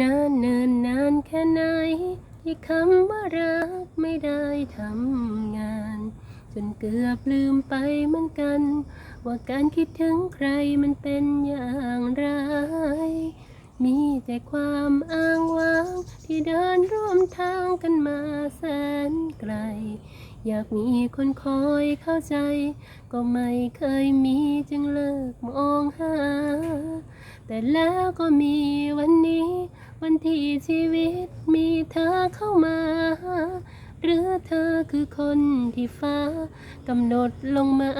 นานเนินนานแค่ไหนที่คำว่ารักไม่ได้ทำงาน จนเกือบลืมไปเหมือนกัน ว่าการคิดถึงใครมันเป็นอย่างไร มีแต่ความอ้างว้างที่เดินร่วมทางกันมาแสนไกล อยากมีคนคอยเข้าใจ ก็ไม่เคยมีจึงเลิกมองหา แต่แล้วก็มีวันนี้ ที่ชีวิตมีเธอเข้ามา หรือเธอคือคนที่ฟ้ากำหนดลงมา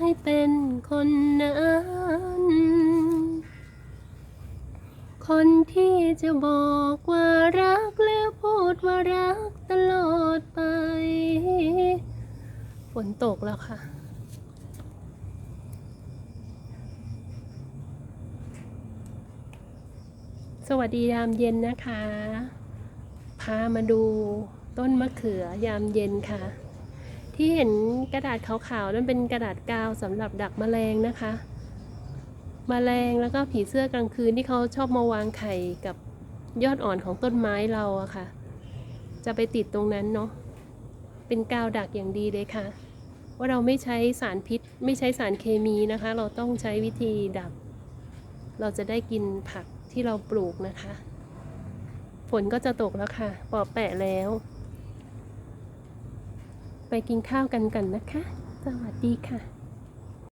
ให้เป็นคนนั้น คนที่จะบอกว่ารักแล้วพูดว่ารักตลอดไป ฝนตกแล้วค่ะ สวัสดียามเย็นนะคะ พามาดูต้นมะเขือยามเย็นค่ะ ที่เห็นกระดาษขาวๆนั่นเป็นกระดาษกาวสำหรับดักแมลงนะคะแมลงแล้วก็ผีเสื้อกลางคืนที่เขาชอบมาวางไข่กับยอดอ่อนของต้นไม้เราอะค่ะ จะไปติดตรงนั้นเนาะเป็นกาวดักอย่างดีเลยค่ะ ว่าเราไม่ใช้สารพิษไม่ใช้สารเคมีนะคะ เราต้องใช้วิธีดัก เราจะได้กินผักที่เราปลูกนะคะ ฝนก็จะตกแล้วค่ะ ปอแปะแล้ว ไปกินข้าวกันกันนะคะ สวัสดีค่ะ